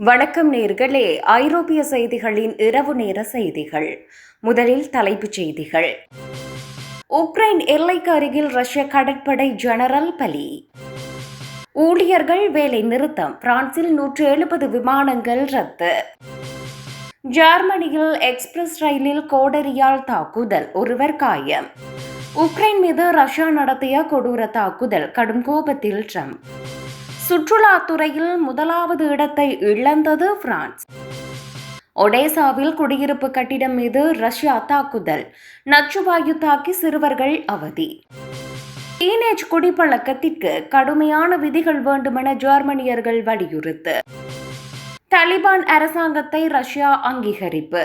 வணக்கம் நேர்களே. ஐரோப்பிய செய்திகளின் இரவு நேர செய்திகள். முதலில் தலைப்புச் செய்திகள். உக்ரைன் எல்லைக்கு அருகில் ரஷ்ய கடற்படை ஜெனரல் பலி. ஊழியர்கள் வேலை நிறுத்தம். பிரான்சில் நூற்று எழுபது விமானங்கள் ரத்து. ஜெர்மனியில் எக்ஸ்பிரஸ் ரயிலில் கோடரியால் தாக்குதல். ஒருவர் காயம். உக்ரைன் மீது ரஷ்யா நடத்திய கொடூர தாக்குதல். கடும் கோபத்தில் ட்ரம்ப். சுற்றுலாத்துறையில் முதலாவது இடத்தை இழந்தது பிரான்ஸ். ஒடேசாவில் குடியிருப்பு கட்டிடம் மீது ரஷ்யா தாக்குதல். நச்சுவாயு தாக்கி சிறுவர்கள் அவதி. டீனேஜ் குடிப்பழக்கத்திற்கு கடுமையான விதிகள் வேண்டுமென ஜெர்மனியர்கள் வலியுறுத்து. தலிபான் அரசாங்கத்தை ரஷ்யா அங்கீகரிப்பு.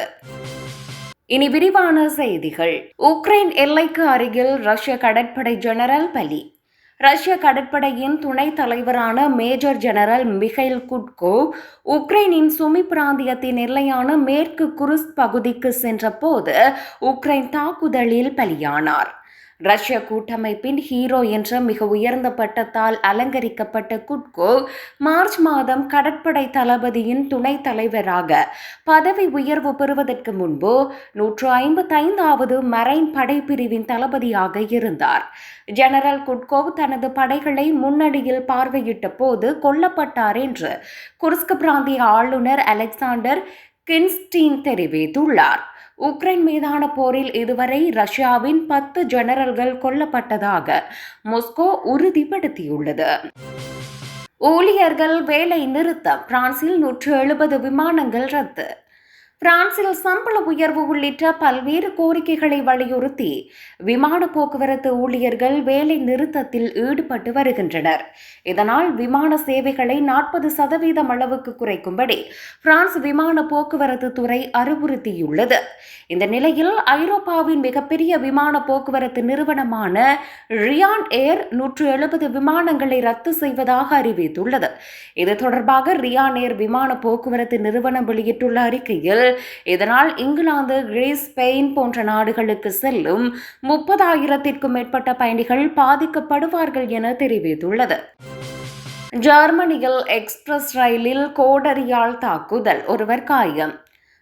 இனி விரிவான செய்திகள். உக்ரைன் எல்லைக்கு அருகில் ரஷ்ய கடற்படை ஜெனரல் பலி. ரஷ்ய கடற்படையின் துணைத் தலைவரான மேஜர் ஜெனரல் மிகைல் குட்கோ உக்ரைனின் சுமி பிராந்தியத்தின் எல்லையான மேற்கு குருஸ் பகுதிக்கு சென்றபோது உக்ரைன் தாக்குதலில் பலியானார். ரஷ்ய கூட்டமைப்பின் ஹீரோ என்ற மிக உயர்ந்த பட்டத்தால் அலங்கரிக்கப்பட்ட குட்கோ மார்ச் மாதம் கடற்படை தளபதியின் துணைத் தலைவராக பதவி உயர்வு பெறுவதற்கு முன்பு நூற்று ஐம்பத்தைந்தாவது மரைன் படைப்பிரிவின் தளபதியாக இருந்தார். ஜெனரல் குட்கோவ் தனது படைகளை முன்னணியில் பார்வையிட்ட போது கொல்லப்பட்டார் என்று குர்ஸ்க் பிராந்திய ஆளுநர் அலெக்சாண்டர் கின்ஸ்டீன் தெரிவித்துள்ளார். உக்ரைன் மீதான போரில் இதுவரை ரஷ்யாவின் பத்து ஜெனரல்கள் கொல்லப்பட்டதாக மொஸ்கோ உறுதிப்படுத்தியுள்ளது. ஊழியர்கள் வேலை நிறுத்தம் பிரான்சில் நூற்று எழுபது விமானங்கள் ரத்து. பிரான்சில் சம்பள உயர்வு உள்ளிட்ட பல்வேறு கோரிக்கைகளை வலியுறுத்தி விமான போக்குவரத்து ஊழியர்கள் வேலை நிறுத்தத்தில் ஈடுபட்டு வருகின்றனர். இதனால் விமான சேவைகளை நாற்பது சதவீதம் அளவுக்கு குறைக்கும்படி பிரான்ஸ் விமான போக்குவரத்து துறை அறிவுறுத்தியுள்ளது. இந்த நிலையில் ஐரோப்பாவின் மிகப்பெரிய விமான போக்குவரத்து நிறுவனமான ரியான் ஏர் நூற்று எழுபது விமானங்களை ரத்து செய்வதாக அறிவித்துள்ளது. இது தொடர்பாக ரியான் ஏர் விமான போக்குவரத்து நிறுவனம் வெளியிட்டுள்ள அறிக்கையில் இதனால் இங்கிலாந்து கிரீஸ் ஸ்பெயின் போன்ற நாடுகளுக்கு செல்லும் முப்பதாயிரத்திற்கும் மேற்பட்ட பயணிகள் பாதிக்கப்படுவார்கள் என தெரிவித்துள்ளது. ஜெர்மனியில் எக்ஸ்பிரஸ் ரயிலில் கோடரியால் தாக்குதல் ஒருவர் காயம்.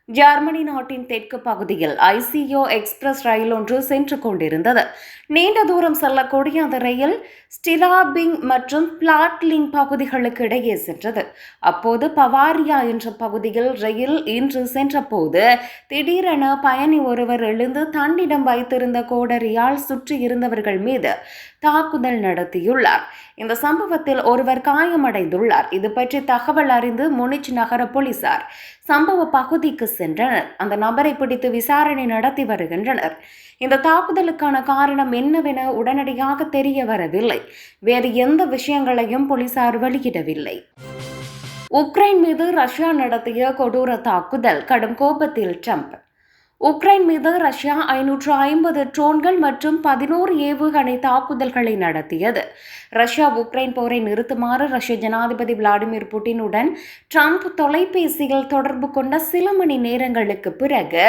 ஜெர்மனி நாட்டின் தெற்கு பகுதியில் ஐசிஓ எக்ஸ்பிரஸ் ரயில் ஒன்று சென்று கொண்டிருந்தது. நீண்ட தூரம் செல்லக்கூடிய அந்த ரயில் ஸ்டிலாபிங் மற்றும் பிளாட்லிங் பகுதிகளுக்கு இடையே சென்றது. அப்போது பவாரியா என்ற பகுதியில் ரயில் இன்று சென்றபோது திடீரென பயணி ஒருவர் எழுந்து தன்னிடம் வைத்திருந்த கோடரியால் சுற்றி இருந்தவர்கள் மீது தாக்குதல் நடத்தியுள்ளார். இந்த சம்பவத்தில் ஒருவர் காயமடைந்துள்ளார். இது பற்றி தகவல் அறிந்து முனிச் நகர போலீசார் சம்பவ பகுதிக்கு சென்றனர். அந்த நபரை பிடித்து விசாரணை நடத்தி வருகின்றனர். இந்த தாக்குதலுக்கான காரணம் என்னவென உடனடியாக தெரிய வரவில்லை. வேறு எந்த விஷயங்களையும் போலீசார் வெளியிடவில்லை. உக்ரைன் மீது ரஷ்யா நடத்திய கொடூர தாக்குதல் கடும் கோபத்தில் ட்ரம்ப் உக்ரைன் மீது ரஷ்யா ஐநூற்று ஐம்பது ட்ரோன்கள் மற்றும் பதினோரு ஏவுகணை தாக்குதல்களை நடத்தியது. ரஷ்யா உக்ரைன் போரை நிறுத்துமாறு ரஷ்ய ஜனாதிபதி விளாடிமிர் புட்டினுடன் ட்ரம்ப் தொலைபேசியில் தொடர்பு கொண்ட சில மணி நேரங்களுக்கு பிறகு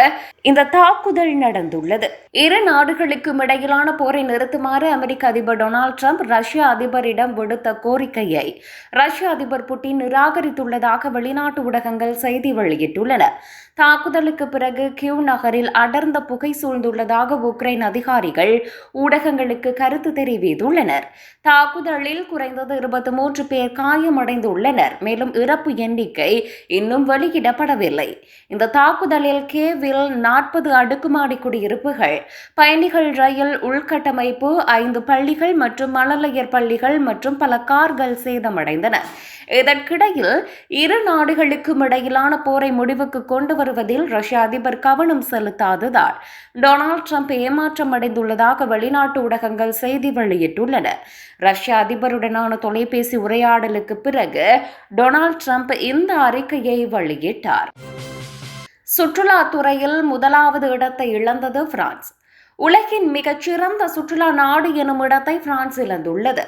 இந்த தாக்குதல் நடந்துள்ளது. இரு நாடுகளுக்கும் இடையிலான போரை நிறுத்துமாறு அமெரிக்க அதிபர் டொனால்டு ட்ரம்ப் ரஷ்ய அதிபரிடம் விடுத்த கோரிக்கையை ரஷ்ய அதிபர் புட்டின் நிராகரித்துள்ளதாக வெளிநாட்டு ஊடகங்கள் செய்தி வெளியிட்டுள்ளன. தாக்குதலுக்கு பிறகு கியூ நகரில் அடர்ந்த புகை சூழ்ந்துள்ளதாக உக்ரைன் அதிகாரிகள் ஊடகங்களுக்கு கருத்து தெரிவித்துள்ளனர். தாக்குதலில் குறைந்தது இருபத்தி மூன்று பேர் காயமடைந்துள்ளனர். மேலும் இறப்பு எண்ணிக்கை இன்னும் வெளியிடப்படவில்லை. இந்த தாக்குதலில் கேவில் நாற்பது அடுக்குமாடி குடியிருப்புகள் பயணிகள் ரயில் உள்கட்டமைப்பு ஐந்து பள்ளிகள் மற்றும் மணலையர் பள்ளிகள் மற்றும் பல கார்கள் சேதமடைந்தன. இதற்கிடையில் இரு நாடுகளுக்கும் இடையிலான போரை முடிவுக்கு கொண்டு வருவதில் ரஷ்ய அதிபர் கவனம் செலுத்தாததால் டொனால்ட் ட்ரம்ப் ஏமாற்றம் அடைந்துள்ளதாக வெளிநாட்டு ஊடகங்கள் செய்தி வெளியிட்டுள்ளன. ரஷ்ய அதிபருடனான தொலைபேசி உரையாடலுக்கு பிறகு டொனால்ட் ட்ரம்ப் இந்த அறிக்கையை வெளியிட்டார். சுற்றுலாத்துறையில் முதலாவது இடத்தை இழந்தது பிரான்ஸ். உலகின் மிகச்சிறந்த சுற்றுலா நாடு எனும் இடத்தை பிரான்ஸ் இழந்துள்ளது.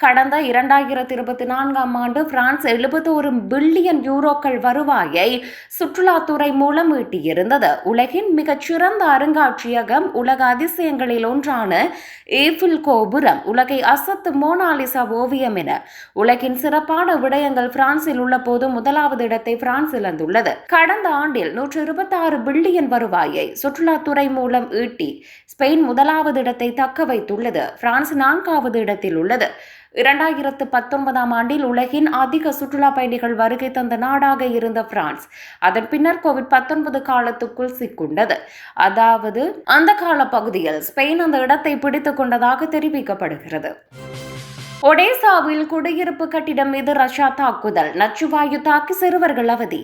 கடந்த இரண்டாயிரத்தி இருபத்தி நான்காம் ஆண்டு பிரான்ஸ் எழுபத்தோரு பில்லியன் யூரோக்கள் வருவாயை சுற்றுலாத்துறை மூலம் ஈட்டியிருந்தது. உலகின் மிகச்சிறந்த அருங்காட்சியகம் உலக அதிசயங்களில் ஒன்றான ஏஃபில் கோபுரம் உலகை அசத்து மோனாலிசா ஓவியம் என. உலகின் சிறப்பான விடயங்கள் பிரான்சில் உள்ள போது முதலாவது இடத்தை பிரான்ஸ் இழந்துள்ளது. கடந்த ஆண்டில் நூற்று இருபத்தாறு பில்லியன் வருவாயை சுற்றுலாத்துறை மூலம் ஈட்டி ஸ்பெயின் முதலாவது இடத்தை தக்க வைத்துள்ளது. பிரான்ஸ் நான்காவது இடத்தில் உள்ளது. இரண்டாயிரத்து பத்தொன்பதாம் ஆண்டில் உலகின் அதிக சுற்றுலா பயணிகள் வருகை தந்த நாடாக இருந்த பிரான்ஸ் அதன் பின்னர் கோவிட் பத்தொன்பது காலத்துக்குள் சிக்குண்டது. அதாவது அந்த கால பகுதியில் ஸ்பெயின் அந்த இடத்தை பிடித்துக் கொண்டதாக தெரிவிக்கப்படுகிறது. ஒடேசாவில் குடியிருப்பு கட்டிடம் மீது ரஷ்யா தாக்குதல் நச்சுவாயு தாக்கி சிறுவர்கள் அவதி.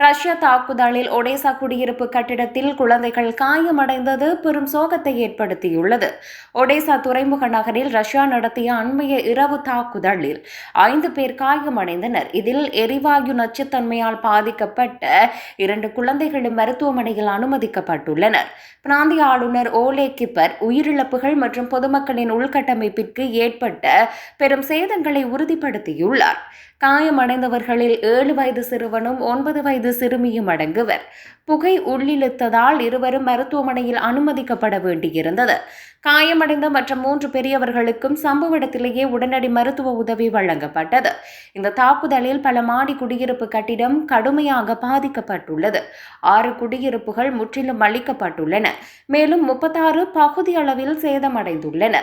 ரஷ்ய தாக்குதலில் ஒடேசா குடியிருப்பு கட்டிடத்தில் குழந்தைகள் காயமடைந்தது. பெரும் சோகத்தை ஏற்படுத்தியுள்ளது. ஒடேசா துறைமுக நகரில் ரஷ்யா நடத்திய அண்மைய இரவு தாக்குதலில் ஐந்து பேர் காயமடைந்தனர். இதில் எரிவாயு நச்சுத்தன்மையால் பாதிக்கப்பட்ட இரண்டு குழந்தைகளும் மருத்துவமனையில் அனுமதிக்கப்பட்டுள்ளனர். பிராந்திய ஆளுநர் ஓலே கிப்பர் உயிரிழப்புகள் மற்றும் பொதுமக்களின் உள்கட்டமைப்பிற்கு ஏற்பட்ட பெரும் சேதங்களை உறுதிப்படுத்தியுள்ளார். காயமடைந்தவர்களில் ஏழு வயது சிறுவனும் ஒன்பது வயது சிறுமியும் அடங்குவர். புகை உள்ளிழுத்ததால் இருவரும் மருத்துவமனையில் அனுமதிக்கப்பட வேண்டியிருந்தது. காயமடைந்த மற்ற மூன்று பெரியவர்களுக்கும் சம்பவ இடத்திலேயே உடனடி மருத்துவ உதவி வழங்கப்பட்டது. இந்த தாக்குதலில் பல மாடி குடியிருப்பு கட்டிடம் கடுமையாக பாதிக்கப்பட்டுள்ளது. ஆறு குடியிருப்புகள் முற்றிலும் அளிக்கப்பட்டுள்ளன மேலும் முப்பத்தாறு பகுதி அளவில் சேதமடைந்துள்ளன.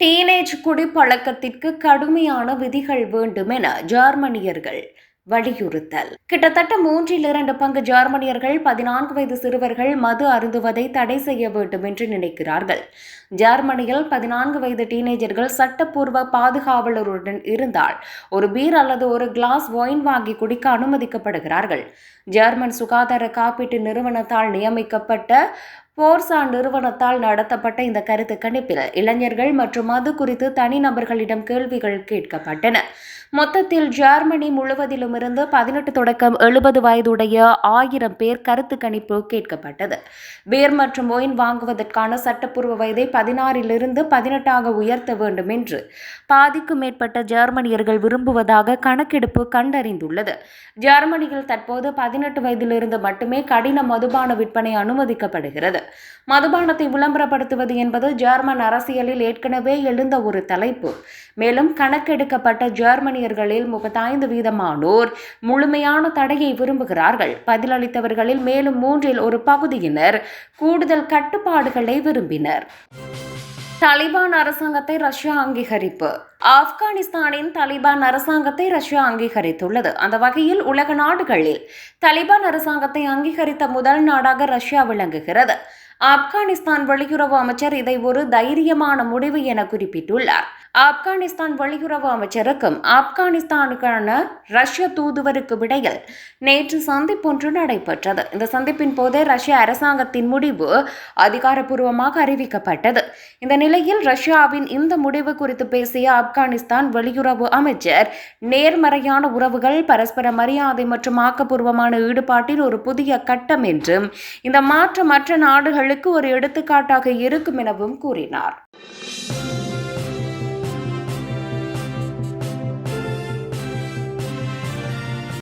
டீனேஜ் குடிப்பழக்கத்திற்கு கடுமையான விதிகள் வேண்டும் என ஜெர்மனியர்கள் வலியுறுத்தல். கிட்டத்தட்ட மூன்றில் இரண்டு பங்கு ஜெர்மனியர்கள் பதினான்கு வயது சிறுவர்கள் மது அருந்துவதை தடை செய்ய வேண்டும் என்று நினைக்கிறார்கள். ஜெர்மனியில் பதினான்கு வயது டீனேஜர்கள் சட்டப்பூர்வ பாதுகாவலருடன் இருந்தால் ஒரு பீர் அல்லது ஒரு கிளாஸ் ஒயின் வாங்கி குடிக்க அனுமதிக்கப்படுகிறார்கள். ஜெர்மன் சுகாதார காப்பீட்டு நிறுவனத்தால் நியமிக்கப்பட்ட போர்சா நிறுவனத்தால் நடத்தப்பட்ட இந்த கருத்து கணிப்பில் இளைஞர்கள் மற்றும் அது குறித்து தனிநபர்களிடம் கேள்விகள் கேட்கப்பட்டன. மொத்தத்தில் ஜெர்மனி முழுவதிலும் இருந்து பதினெட்டு தொடக்கம் எழுபது வயதுடைய ஆயிரம் பேர் கருத்து கணிப்பு கேட்கப்பட்டது. பேர் மற்றும் ஒயின் வாங்குவதற்கான சட்டப்பூர்வ வயதை பதினாறிலிருந்து பதினெட்டாக உயர்த்த வேண்டும் என்று பாதிக்கும் மேற்பட்ட ஜெர்மனியர்கள் விரும்புவதாக கணக்கெடுப்பு கண்டறிந்துள்ளது. ஜெர்மனியில் தற்போது பதினெட்டு வயதிலிருந்து மட்டுமே கடின மதுபான விற்பனை அனுமதிக்கப்படுகிறது. மதுபானத்தை விளம்பரப்படுத்துவது என்பது ஜெர்மன் அரசியலில் ஏற்கனவே எழுந்த ஒரு தலைப்பு. மேலும் கணக்கெடுக்கப்பட்ட ஜெர்மனியர்களில் முப்பத்தைந்து வீதமானோர் முழுமையான தடையை விரும்புகிறார்கள். பதிலளித்தவர்களில் மேலும் மூன்றில் ஒரு பகுதியினர் கூடுதல் கட்டுப்பாடுகளை விரும்பினர். தலிபான் அரசாங்கத்தை ரஷ்யா அங்கீகரிப்பு. ஆப்கானிஸ்தானின் தலிபான் அரசாங்கத்தை ரஷ்யா அங்கீகரித்துள்ளது. அந்த வகையில் உலக நாடுகளில் தலிபான் அரசாங்கத்தை அங்கீகரித்த முதல் நாடாக ரஷ்யா விளங்குகிறது. ஆப்கானிஸ்தான் வெளியுறவு அமைச்சர் இதை ஒரு தைரியமான முடிவு என குறிப்பிட்டுள்ளார். ஆப்கானிஸ்தான் வெளியுறவு அமைச்சருக்கும் ஆப்கானிஸ்தானுக்கான ரஷ்ய தூதுவருக்கு இடையில் நேற்று சந்திப்பொன்று நடைபெற்றது. இந்த சந்திப்பின் போதே ரஷ்ய அரசாங்கத்தின் முடிவு அதிகாரப்பூர்வமாக அறிவிக்கப்பட்டது. இந்த நிலையில் ரஷ்யாவின் இந்த முடிவு குறித்து பேசிய ஆப்கானிஸ்தான் வெளியுறவு அமைச்சர் நேர்மறையான உறவுகள் பரஸ்பர மரியாதை மற்றும் ஆக்கப்பூர்வமான ஈடுபாட்டில் ஒரு புதிய கட்டம் என்றும் இந்த மாற்றம் மற்ற நாடுகளுக்கு ஒரு எடுத்துக்காட்டாக இருக்கும் எனவும் கூறினார்.